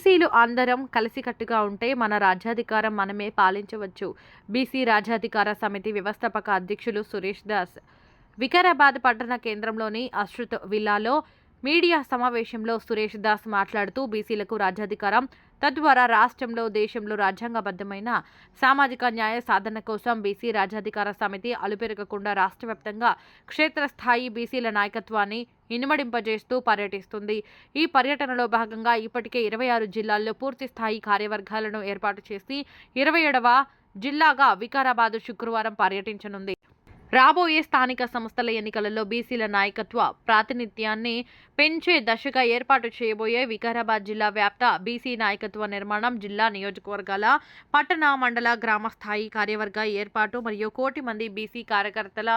బీసీలు అందరం కలిసికట్టుగా ఉంటే మన రాజ్యాధికారం మనమే పాలించవచ్చు. బీసీ రాజ్యాధికార సమితి వ్యవస్థాపక అధ్యక్షులు సురేష్ దాస్. వికారాబాద్ పట్టణ కేంద్రంలోని అశ్రుత్ విల్లాలో మీడియా సమావేశంలో సురేష్ దాస్ మాట్లాడుతూ బీసీలకు రాజ్యాధికారం తద్వారా రాష్ట్రంలో దేశంలో రాజ్యాంగబద్ధమైన సామాజిక న్యాయ సాధన కోసం బీసీ రాజ్యాధికార సమితి అలుపెరగకుండా రాష్ట్ర వ్యాప్తంగా క్షేత్రస్థాయి బీసీల నాయకత్వాన్ని ఇనుమడింపజేస్తూ పర్యటిస్తుంది. ఈ పర్యటనలో భాగంగా ఇప్పటికే ఇరవై ఆరు జిల్లాల్లో పూర్తి స్థాయి కార్యవర్గాలను ఏర్పాటు చేసి ఇరవై ఏడవ జిల్లాగా వికారాబాద్ శుక్రవారం పర్యటించనుంది. రాబోయే స్థానిక సంస్థల ఎన్నికలలో బీసీల నాయకత్వ ప్రాతినిధ్యాన్ని పెంచే దశగా ఏర్పాటు చేయబోయే వికారాబాద్ జిల్లా వ్యాప్త బీసీ నాయకత్వ నిర్మాణం జిల్లా నియోజకవర్గాల పట్టణ మండల గ్రామ స్థాయి కార్యవర్గ ఏర్పాటు మరియు కోటి మంది బీసీ కార్యకర్తల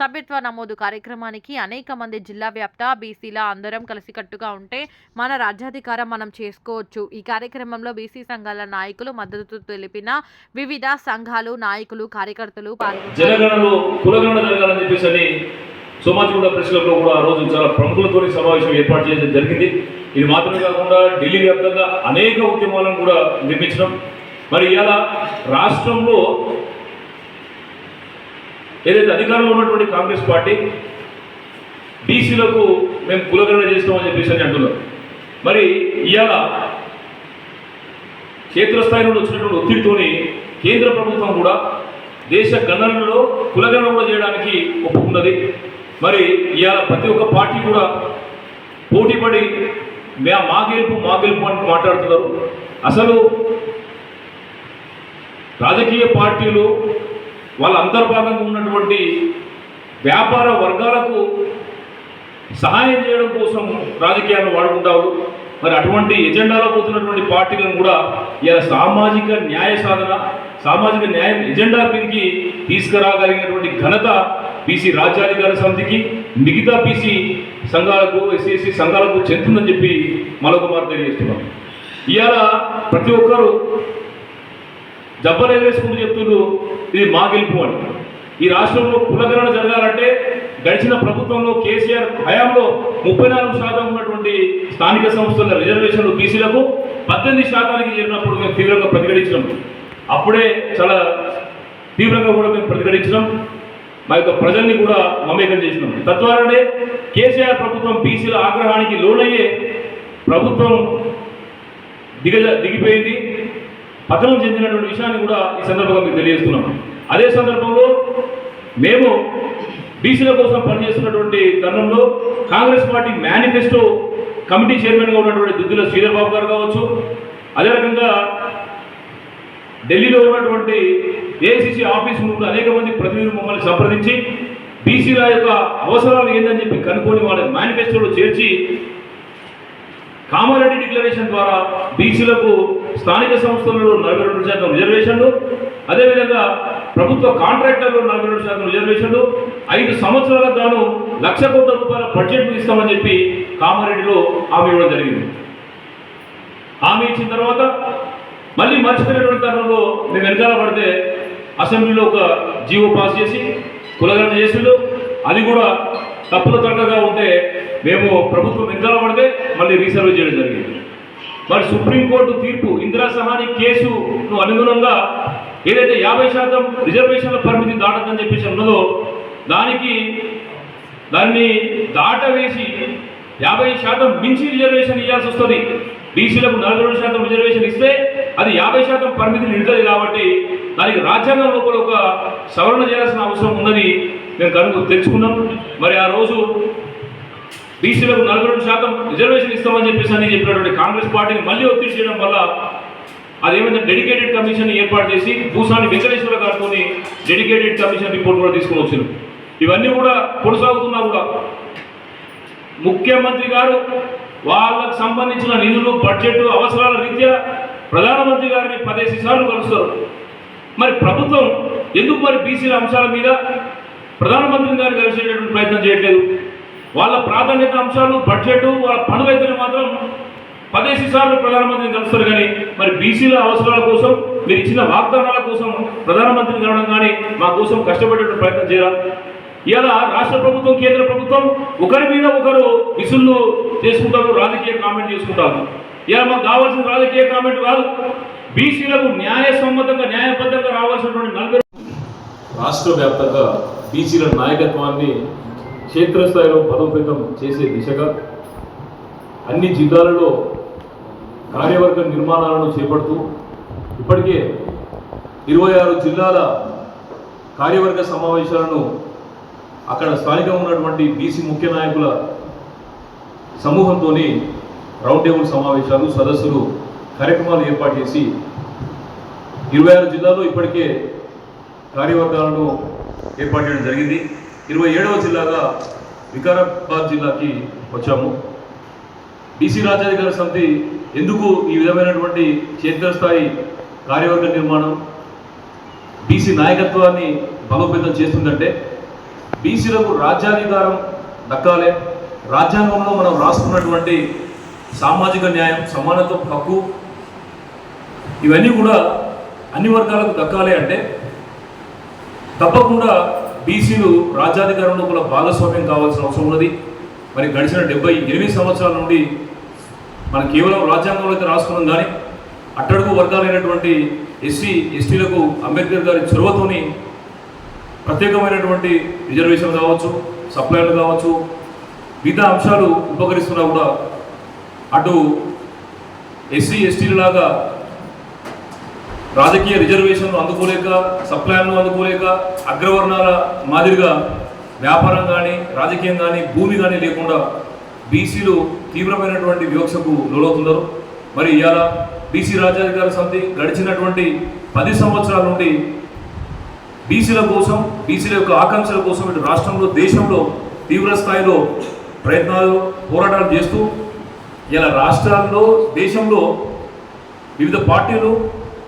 సభ్యత్వ నమోదు కార్యక్రమానికి అనేక మంది జిల్లా వ్యాప్త బీసీల అందరం కలిసికట్టుగా ఉంటే మన రాజ్యాధికారం మనం చేసుకోవచ్చు. ఈ కార్యక్రమంలో బీసీ సంఘాల నాయకులు మద్దతు తెలిపిన వివిధ సంఘాలు నాయకులు కార్యకర్తలు పాల్గొన్నారు. జనగణలో జరగాలని చెప్పేసి అని సోమాజిగూడ ప్రెస్ క్లబ్లో కూడా ఆ రోజు చాలా ప్రముఖులతో సమావేశం ఏర్పాటు చేయడం జరిగింది. ఇది మాత్రమే కాకుండా ఢిల్లీ వ్యాప్తంగా అనేక ఉద్యమాలను కూడా నిర్మించడం. మరి ఇలా రాష్ట్రంలో ఏదైతే అధికారంలో ఉన్నటువంటి కాంగ్రెస్ పార్టీ బీసీలకు మేము కులగణన చేస్తామని చెప్పేసి అని అంటున్నారు. మరి ఇవాళ క్షేత్రస్థాయి నుండి వచ్చినటువంటి ఒత్తిడితోని కేంద్ర ప్రభుత్వం కూడా దేశ గణనలో కులగణన కూడా చేయడానికి ఒప్పుకున్నది మరి ఇవాళ ప్రతి ఒక్క పార్టీ కూడా పోటీపడి మే మా గెలుపు మా గెలుపు అని మాట్లాడుతున్నారు. అసలు రాజకీయ పార్టీలు వాళ్ళ అంతర్భాగంగా ఉన్నటువంటి వ్యాపార వర్గాలకు సహాయం చేయడం కోసం రాజకీయాలను వాడుకుంటారు. మరి అటువంటి ఎజెండాలో పోతున్నటువంటి పార్టీలను కూడా ఇలా సామాజిక న్యాయ సాధన సామాజిక న్యాయం ఎజెండా మీదకి తీసుకురాగలిగినటువంటి ఘనత బీసీ రాజ్యాధికార సమితికి మిగతా బీసీ సంఘాలకు ఎస్సీఎస్సీ సంఘాలకు చెందుతుందని చెప్పి మరొక మాట తెలియజేస్తున్నాం. ఇవాళ ప్రతి ఒక్కరూ జబ్బలు స్కూల్ చెప్తున్నారు ఇది మా గెలుపు అని. ఈ రాష్ట్రంలో కులగణన జరగాలంటే గడిచిన ప్రభుత్వంలో కేసీఆర్ హయాంలో ముప్పై నాలుగు శాతం ఉన్నటువంటి స్థానిక సంస్థల రిజర్వేషన్లు బీసీలకు పద్దెనిమిది శాతానికి చేరినప్పుడు మేము తీవ్రంగా ప్రతిఘటించినాం. అప్పుడే చాలా తీవ్రంగా కూడా మేము ప్రతిఘటించినాం. మా యొక్క ప్రజల్ని కూడా మమేకం చేసినాం. తద్వారానే కేసీఆర్ ప్రభుత్వం బీసీల ఆగ్రహానికి లోనయ్యే ప్రభుత్వం దిగజ దిగిపోయింది. పతనం చెందినటువంటి విషయాన్ని కూడా ఈ సందర్భంగా మీకు తెలియజేస్తున్నాం. అదే సందర్భంలో మేము బీసీల కోసం పనిచేస్తున్నటువంటి తరుణంలో కాంగ్రెస్ పార్టీ మేనిఫెస్టో కమిటీ చైర్మన్గా ఉన్నటువంటి దుద్దుల శ్రీధర్ బాబు గారు కావచ్చు. అదే రకంగా ఢిల్లీలో ఉన్నటువంటి ఏసీసీ ఆఫీస్ ముందు అనేక మంది ప్రతినిధులు మమ్మల్ని సంప్రదించి బీసీల యొక్క అవసరాలు ఏంటని చెప్పి కనుక్కొని వాళ్ళ మేనిఫెస్టోలో చేర్చి కామారెడ్డి డిక్లరేషన్ ద్వారా బీసీలకు స్థానిక సంస్థలలో నలభై రెండు శాతం రిజర్వేషన్లు అదేవిధంగా ప్రభుత్వ కాంట్రాక్టర్లు నలభై రెండు శాతం రిజర్వేషన్లు ఐదు సంవత్సరాలకు గాను లక్ష కోట్ల రూపాయల బడ్జెట్ ఇస్తామని చెప్పి కామారెడ్డిలో హామీ ఇవ్వడం జరిగింది. హామీ ఇచ్చిన తర్వాత మళ్ళీ మర్చిపోయినటువంటి తరుణంలో మేము వెనకాల పడితే అసెంబ్లీలో ఒక జీవో పాస్ చేసి కులగణన చేసిండు. అది కూడా తప్పుల తగ్గగా ఉంటే మేము ప్రభుత్వం వెనకాల పడితే మళ్ళీ రీసర్వ్ చేయడం జరిగింది. మరి సుప్రీంకోర్టు తీర్పు ఇందిరా సహాని కేసును అనుగుణంగా ఏదైతే యాభై శాతం రిజర్వేషన్ల పరిమితి దాటద్దని చెప్పేసి ఉన్నదో దానికి దాన్ని దాటవేసి యాభై శాతం మించి రిజర్వేషన్ ఇవ్వాల్సి వస్తుంది. బీసీలకు నలభై రెండు శాతం రిజర్వేషన్ ఇస్తే అది యాభై శాతం పరిమితి నిడుతుంది కాబట్టి దానికి రాజ్యాంగం లోపల ఒక సవరణ చేయాల్సిన అవసరం ఉన్నది. మేము కనుక తెలుసుకున్నాం. మరి ఆ రోజు బీసీలకు నలభై రెండు శాతం రిజర్వేషన్ ఇస్తామని చెప్పేసి అని చెప్పినటువంటి కాంగ్రెస్ పార్టీని మళ్ళీ ఒత్తిడి చేయడం వల్ల అదేమైనా డెడికేటెడ్ కమిషన్ ఏర్పాటు చేసి భూసాని వెంకటేశ్వర గారితో డెడికేటెడ్ కమిషన్ రిపోర్ట్ కూడా తీసుకుని వచ్చారు ఇవన్నీ కూడా కొనసాగుతున్నా కూడా ముఖ్యమంత్రి గారు వాళ్ళకు సంబంధించిన నిధులు బడ్జెట్ అవసరాల రీత్యా ప్రధానమంత్రి గారిని పదేసి సార్లు కలుస్తారు. మరి ప్రభుత్వం ఎందుకు మరి బీసీల అంశాల మీద ప్రధానమంత్రి గారిని కలిసేటటువంటి ప్రయత్నం చేయట్లేదు? వాళ్ళ ప్రాధాన్యత అంశాలు బడ్జెట్ వాళ్ళ పనులైతేనే మాత్రం పదేసి సార్లు ప్రధానమంత్రిని కలుస్తారు కానీ మరి బీసీల అవసరాల కోసం మీరు ఇచ్చిన వాగ్దానాల కోసం ప్రధానమంత్రిని కలవడం కానీ మా కోసం కష్టపడేటువంటి ప్రయత్నం చేయాలి ఇలా రాష్ట్ర ప్రభుత్వం కేంద్ర ప్రభుత్వం ఒకరి మీద ఒకరు విసుళ్ళు చేసుకుంటారు రాజకీయ కామెంట్ చేసుకుంటారు. ఇలా మాకు కావాల్సిన రాజకీయ కామెంట్ కాదు. బీసీలకు న్యాయసమ్మతంగా న్యాయబద్ధంగా రావాల్సినటువంటి నలభై రాష్ట్ర వ్యాప్తంగా బీసీల నాయకత్వాన్ని క్షేత్రస్థాయిలో బలోపేతం చేసే దిశగా అన్ని జిల్లాలలో కార్యవర్గ నిర్మాణాలను చేపడుతూ ఇప్పటికే ఇరవై ఆరు జిల్లాల కార్యవర్గ సమావేశాలను అక్కడ స్థానికంగా ఉన్నటువంటి బీసీ ముఖ్య నాయకుల సమూహంతో రౌండ్ టేబుల్ సమావేశాలు సదస్సులు కార్యక్రమాలు ఏర్పాటు చేసి ఇరవై ఆరు జిల్లాల్లో ఇప్పటికే కార్యవర్గాలను ఏర్పాటు చేయడం జరిగింది. ఇరవై ఏడవ జిల్లాగా వికారాబాద్ జిల్లాకి వచ్చాము. బీసీ రాజ్యాధికార సమితి ఎందుకు ఈ విధమైనటువంటి క్షేత్రస్థాయి కార్యవర్గ నిర్మాణం బీసీ నాయకత్వాన్ని బలోపేతం చేస్తుందంటే బీసీలకు రాజ్యాధికారం దక్కాలే. రాజ్యాంగంలో మనం రాసుకున్నటువంటి సామాజిక న్యాయం సమానత్వం హక్కు ఇవన్నీ కూడా అన్ని వర్గాలకు దక్కాలి అంటే తప్పకుండా బీసీలు రాజ్యాధికారంలో కూడా భాగస్వామ్యం కావాల్సిన అవసరం ఉన్నది. మరి గడిచిన డెబ్బై ఎనిమిది సంవత్సరాల నుండి మనం కేవలం రాజ్యాంగంలో అయితే రాసుకున్నాం కానీ అట్టడుగు వర్గాలైనటువంటి ఎస్సీ ఎస్టీలకు అంబేద్కర్ గారి చొరవతోని ప్రత్యేకమైనటువంటి రిజర్వేషన్ కావచ్చు సప్లైలు కావచ్చు మిగతా అంశాలు ఉపకరిస్తున్నా కూడా అటు ఎస్సీ ఎస్టీల లాగా రాజకీయ రిజర్వేషన్లు అందుకోలేక సప్లాన్లు అందుకోలేక అగ్రవర్ణాల మాదిరిగా వ్యాపారం కానీ రాజకీయం కానీ భూమి కానీ లేకుండా బీసీలు తీవ్రమైనటువంటి వివక్షకు లోనవుతున్నారు. మరి ఇవాళ బీసీ రాజ్యాధికార సమితి గడిచినటువంటి పది సంవత్సరాల నుండి బీసీల కోసం బీసీల యొక్క ఆకాంక్షల కోసం ఇటు రాష్ట్రంలో దేశంలో తీవ్ర స్థాయిలో ప్రయత్నాలు పోరాటాలు చేస్తూ ఇలా రాష్ట్రాల్లో దేశంలో వివిధ పార్టీలు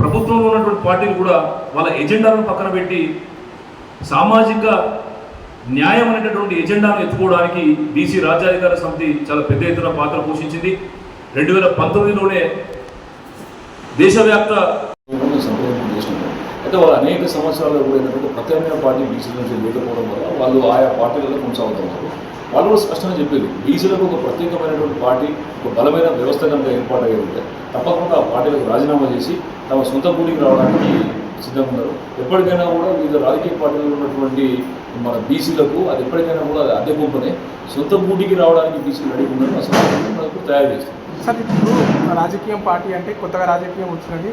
ప్రభుత్వంలో ఉన్నటువంటి పార్టీలు కూడా వాళ్ళ ఎజెండాలను పక్కన పెట్టి సామాజిక న్యాయం అనేటటువంటి ఎజెండాను ఎత్తుకోవడానికి బీసీ రాజ్యాధికార సమితి చాలా పెద్ద ఎత్తున పాత్ర పోషించింది. రెండు వేల పంతొమ్మిదిలోనే దేశవ్యాప్త అంటే వాళ్ళు అనేక సంవత్సరాలు కూడా ఏంటంటే ప్రత్యామ్నాయ పార్టీ బీసీ నుంచి లేకపోవడం వల్ల వాళ్ళు ఆయా పార్టీలలో కొనసాగుతున్నారు. వాళ్ళు కూడా స్పష్టంగా చెప్పేది బీసీలకు ఒక ప్రత్యేకమైనటువంటి పార్టీ ఒక బలమైన వ్యవస్థ కనుక ఏర్పాటై ఉంటే తప్పకుండా ఆ పార్టీలకు రాజీనామా చేసి తమ సొంత కూలికి రావడానికి సిద్ధంగా ఉన్నారు. ఎప్పటికైనా కూడా వివిధ రాజకీయ పార్టీలు ఉన్నటువంటి మన బీసీలకు అది ఎప్పటికైనా కూడా అది అద్దె గుంపనే సొంత బూటికి రావడానికి బీసీలు రెడీ ఉన్నారు. అసలు మనకు తయారు చేస్తారు. సార్ ఇప్పుడు రాజకీయం పార్టీ అంటే కొత్తగా రాజకీయం వచ్చినది.